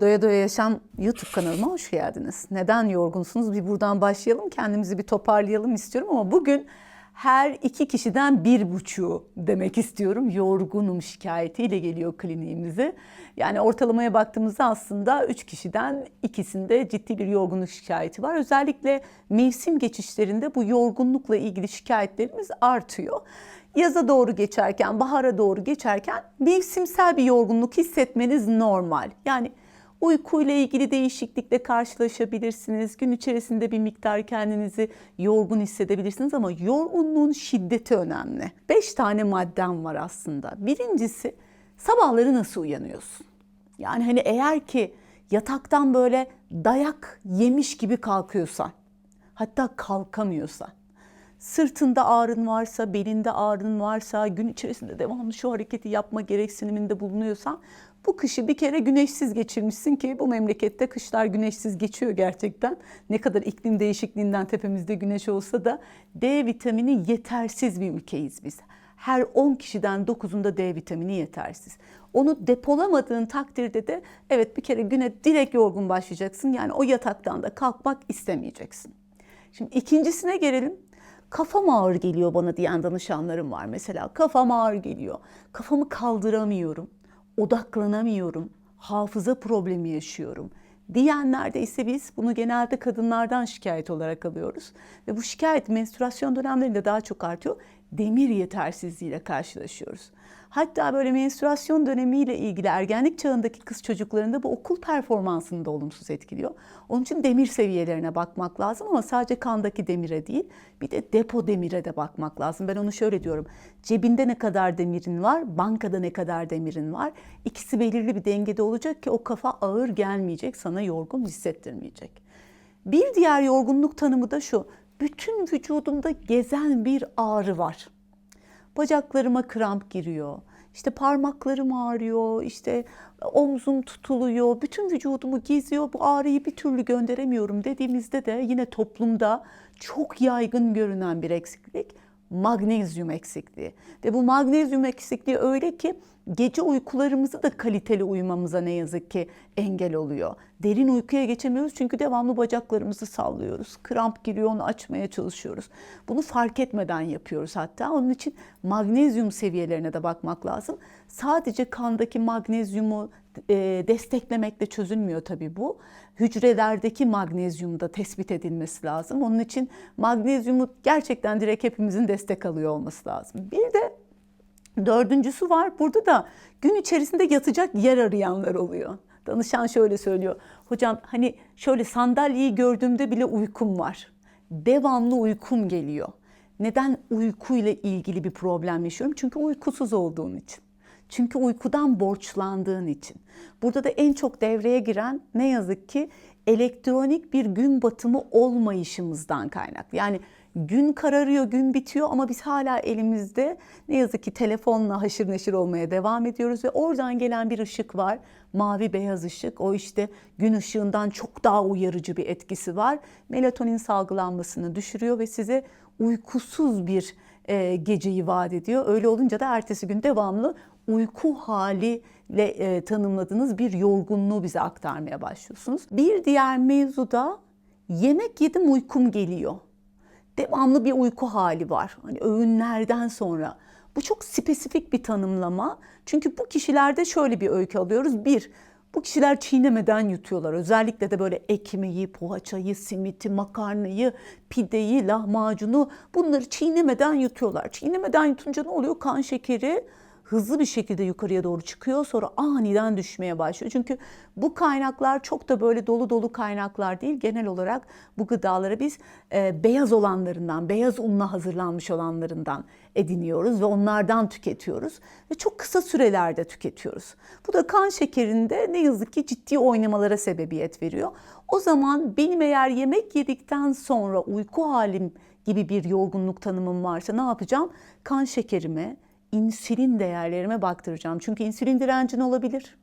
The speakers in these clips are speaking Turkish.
Doya Doya Yaşam YouTube kanalıma hoş geldiniz. Neden yorgunsunuz? Bir buradan başlayalım. Kendimizi bir toparlayalım istiyorum ama bugün her iki kişiden bir buçuğu demek istiyorum. Yorgunum şikayetiyle geliyor kliniğimize. Yani ortalamaya baktığımızda aslında üç kişiden ikisinde ciddi bir yorgunluk şikayeti var. Özellikle mevsim geçişlerinde bu yorgunlukla ilgili şikayetlerimiz artıyor yaza doğru geçerken, bahara doğru geçerken mevsimsel bir yorgunluk hissetmeniz normal. Yani uykuyla ilgili değişiklikle karşılaşabilirsiniz. Gün içerisinde bir miktar kendinizi yorgun hissedebilirsiniz ama yorgunluğun şiddeti önemli. Beş tane maddem var aslında. Birincisi sabahları nasıl uyanıyorsun? Yani hani eğer ki yataktan böyle dayak yemiş gibi kalkıyorsan, hatta kalkamıyorsan, sırtında ağrın varsa, belinde ağrın varsa, gün içerisinde devamlı şu hareketi yapma gereksiniminde bulunuyorsan bu kışı bir kere güneşsiz geçirmişsin ki bu memlekette kışlar güneşsiz geçiyor gerçekten. Ne kadar iklim değişikliğinden tepemizde güneş olsa da D vitamini yetersiz bir ülkeyiz biz. Her 10 kişiden 9'unda D vitamini yetersiz. Onu depolamadığın takdirde de evet bir kere güne direkt yorgun başlayacaksın. Yani o yataktan da kalkmak istemeyeceksin. Şimdi ikincisine gelelim kafam ağır geliyor bana diyen danışanlarım var mesela. Kafam ağır geliyor. Kafamı kaldıramıyorum. Odaklanamıyorum. Hafıza problemi yaşıyorum. Diyenlerde ise biz bunu genelde kadınlardan şikayet olarak alıyoruz. Ve bu şikayet menstruasyon dönemlerinde daha çok artıyor. Demir yetersizliğiyle karşılaşıyoruz. Hatta böyle menstruasyon dönemiyle ilgili ergenlik çağındaki kız çocuklarında bu okul performansını da olumsuz etkiliyor. Onun için demir seviyelerine bakmak lazım ama sadece kandaki demire değil bir de depo demire de bakmak lazım. Ben onu şöyle diyorum. Cebinde ne kadar demirin var, bankada ne kadar demirin var. İkisi belirli bir dengede olacak ki o kafa ağır gelmeyecek, sana yorgun hissettirmeyecek. Bir diğer yorgunluk tanımı da şu. Bütün vücudumda gezen bir ağrı var bacaklarıma kramp giriyor. İşte parmaklarım ağrıyor, işte omzum tutuluyor, bütün vücudumu geziyor. Bu ağrıyı bir türlü gönderemiyorum dediğimizde de yine toplumda çok yaygın görünen bir eksiklik magnezyum eksikliği. Ve bu magnezyum eksikliği öyle ki gece uykularımızı da kaliteli uyumamıza ne yazık ki engel oluyor. Derin uykuya geçemiyoruz çünkü devamlı bacaklarımızı sallıyoruz. Kramp giriyor onu açmaya çalışıyoruz. Bunu fark etmeden yapıyoruz hatta. Onun için magnezyum seviyelerine de bakmak lazım. Sadece kandaki magnezyumu e, desteklemekle çözülmüyor tabii bu. Hücrelerdeki magnezyum da tespit edilmesi lazım. Onun için magnezyumu gerçekten direkt hepimizin destek alıyor olması lazım. Bir de dördüncüsü var. Burada da gün içerisinde yatacak yer arayanlar oluyor. Danışan şöyle söylüyor. Hocam hani şöyle sandalyeyi gördüğümde bile uykum var. Devamlı uykum geliyor. Neden uykuyla ilgili bir problem yaşıyorum? Çünkü uykusuz olduğum için. Çünkü uykudan borçlandığın için. Burada da en çok devreye giren ne yazık ki elektronik bir gün batımı olmayışımızdan kaynaklı. Yani gün kararıyor, gün bitiyor ama biz hala elimizde ne yazık ki telefonla haşır neşir olmaya devam ediyoruz ve oradan gelen bir ışık var. Mavi beyaz ışık. O işte gün ışığından çok daha uyarıcı bir etkisi var. Melatonin salgılanmasını düşürüyor ve size uykusuz bir e, geceyi vaat ediyor. Öyle olunca da ertesi gün devamlı uyku haliyle e, tanımladığınız bir yorgunluğu bize aktarmaya başlıyorsunuz. Bir diğer mevzu da yemek yedim uykum geliyor. Devamlı bir uyku hali var. Hani öğünlerden sonra. Bu çok spesifik bir tanımlama. Çünkü bu kişilerde şöyle bir öykü alıyoruz. Bir, bu kişiler çiğnemeden yutuyorlar. Özellikle de böyle ekmeği, poğaçayı, simiti, makarnayı, pideyi, lahmacunu bunları çiğnemeden yutuyorlar. Çiğnemeden yutunca ne oluyor? Kan şekeri hızlı bir şekilde yukarıya doğru çıkıyor sonra aniden düşmeye başlıyor. Çünkü bu kaynaklar çok da böyle dolu dolu kaynaklar değil. Genel olarak bu gıdaları biz e, beyaz olanlarından, beyaz unla hazırlanmış olanlarından ediniyoruz ve onlardan tüketiyoruz ve çok kısa sürelerde tüketiyoruz. Bu da kan şekerinde ne yazık ki ciddi oynamalara sebebiyet veriyor. O zaman benim eğer yemek yedikten sonra uyku halim gibi bir yorgunluk tanımım varsa ne yapacağım? Kan şekerime, insülin değerlerime baktıracağım. Çünkü insülin direncin olabilir.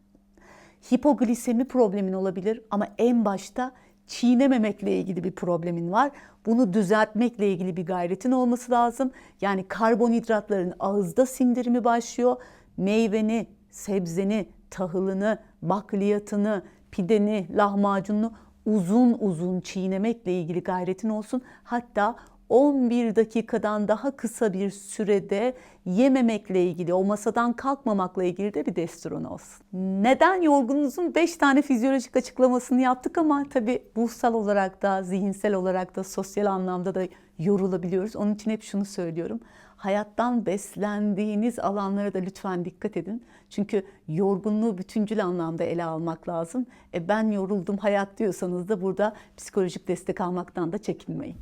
Hipoglisemi problemin olabilir ama en başta çiğnememekle ilgili bir problemin var. Bunu düzeltmekle ilgili bir gayretin olması lazım. Yani karbonhidratların ağızda sindirimi başlıyor. Meyveni, sebzeni, tahılını, bakliyatını, pideni, lahmacununu uzun uzun çiğnemekle ilgili gayretin olsun. Hatta 11 dakikadan daha kısa bir sürede yememekle ilgili, o masadan kalkmamakla ilgili de bir desturun olsun. Neden yorgununuzun 5 tane fizyolojik açıklamasını yaptık ama tabii ruhsal olarak da, zihinsel olarak da, sosyal anlamda da yorulabiliyoruz. Onun için hep şunu söylüyorum. Hayattan beslendiğiniz alanlara da lütfen dikkat edin. Çünkü yorgunluğu bütüncül anlamda ele almak lazım. E ben yoruldum hayat diyorsanız da burada psikolojik destek almaktan da çekinmeyin.